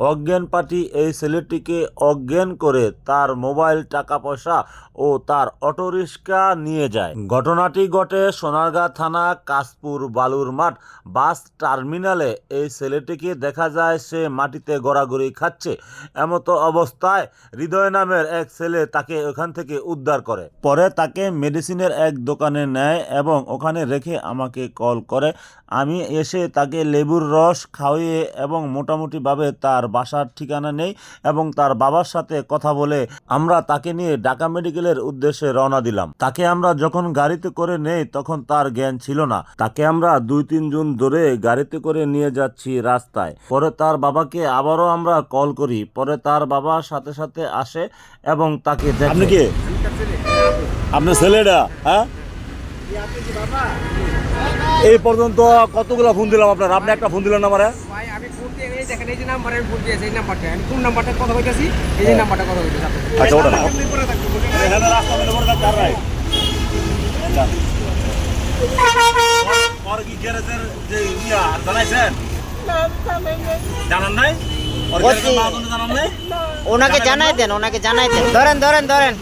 অজ্ঞান পার্টি এই ছেলেটিকে অজ্ঞান করে তার মোবাইল টাকা পয়সা ও তার অটোরিক্সা নিয়ে যায়। ঘটনাটি ঘটে সোনারগাঁ থানা, কাশপুর, বালুর মাঠ বাস টার্মিনালে। এই ছেলেটিকে দেখা যায় সে মাটিতে গড়াগড়ি খাচ্ছে। এমতো অবস্থায় হৃদয় নামের এক ছেলে তাকে ওখান থেকে উদ্ধার করে। পরে তাকে মেডিসিনের এক দোকানে নেয় এবং ওখানে রেখে আমাকে কল করে। আমি এসে তাকে লেবুর রস খাওয়িয়ে এবং মোটামুটিভাবে তার বাসার ঠিকানা নেই এবং তার বাবার সাথে কথা বলে আমরা তাকে নিয়ে ঢাকা মেডিকেলের উদ্দেশ্যে রওনা দিলাম। তাকে আমরা যখন গাড়িতে করে নেই তখন তার জ্ঞান ছিল না। তাকে আমরা দুই তিন জন ধরে গাড়িতে করে নিয়ে যাচ্ছি রাস্তায়। পরে তার বাবাকে আবারও আমরা কল করি। পরে তার বাবা সাথে সাথে আসে এবং তাকে আপনি আপনার ছেলেটা হ্যাঁ? এই পর্যন্ত কতগুলো ফোন দিলাম আপনার? আপনি একটা ফোন দিলেন আমারে ভাই আমি ফোন দিয়ে এই দেখেন এই যে নাম্বারে এই নাম্বারটা। আমি কোন নাম্বারটা কথা কইতাছি? এই যে নাম্বারটা কথা কইতাছি আচ্ছা ওটা না আপনি পরে থাকবেন এখানে রাস্তা মেলে পড়ে যান। রাই আর কি গ্যারেজের যে ইয়া জানাইছেন? জানান নাই? ওর গ্যারেজের মা বলে জানান নাই? ওনাকে জানাই দেন ওনাকে জানাই দেন। ধরেন ধরেন ধরেন।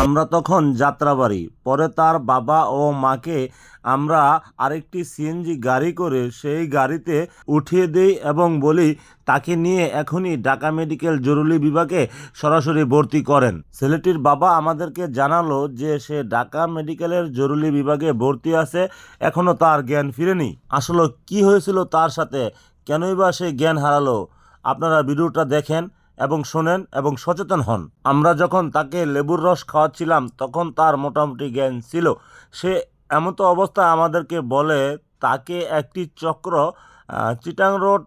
আমরা তখন যাত্রাবাড়ি পরে তার বাবা ও মাকে আমরা আরেকটি সিএনজি গাড়ি করে সেই গাড়িতে উঠিয়ে দেই এবং বলি, তাকে নিয়ে এখনই ঢাকা মেডিকেল জরুরি বিভাগে সরাসরি ভর্তি করেন। ছেলেটির বাবা আমাদেরকে জানালো যে সে ঢাকা মেডিকেলের জরুরি বিভাগে ভর্তি আছে এখনও তার জ্ঞান ফিরেনি। আসলে কি হয়েছিল তার সাথে? কেনই বা সে জ্ঞান হারালো? আপনারা ভিডিওটা দেখেন এবং শোনেন এবং সচেতন হন। আমরা যখন তাকে লেবুর রস খাওয়াচ্ছিলাম, তখন তার মোটামুটি জ্ঞান ছিল। সে এমতো অবস্থা আমাদেরকে বলে, তাকে একটি চক্র চিটাং রোড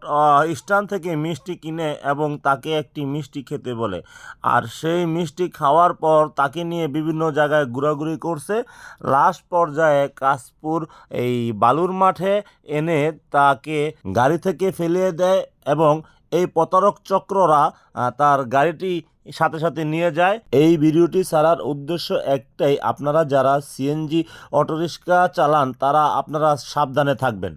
স্ট্যান্ড থেকে মিষ্টি কিনে এবং তাকে একটি মিষ্টি খেতে বলে। আর সেই মিষ্টি খাওয়ার পর তাকে নিয়ে বিভিন্ন জায়গায় ঘোরাঘুরি করছে। লাস্ট পর্যায়ে কাশপুর এই বালুর মাঠে এনে তাকে গাড়ি থেকে ফেলিয়ে দেয় এবং এই প্রতারক চক্ররা তার গাড়িটি সাথে সাথে নিয়ে যায়। এই ভিডিওটি ছাড়ার উদ্দেশ্য একটাই, আপনারা যারা সিএনজি অটোরিক্সা চালান, তারা আপনারা সাবধানে থাকবেন।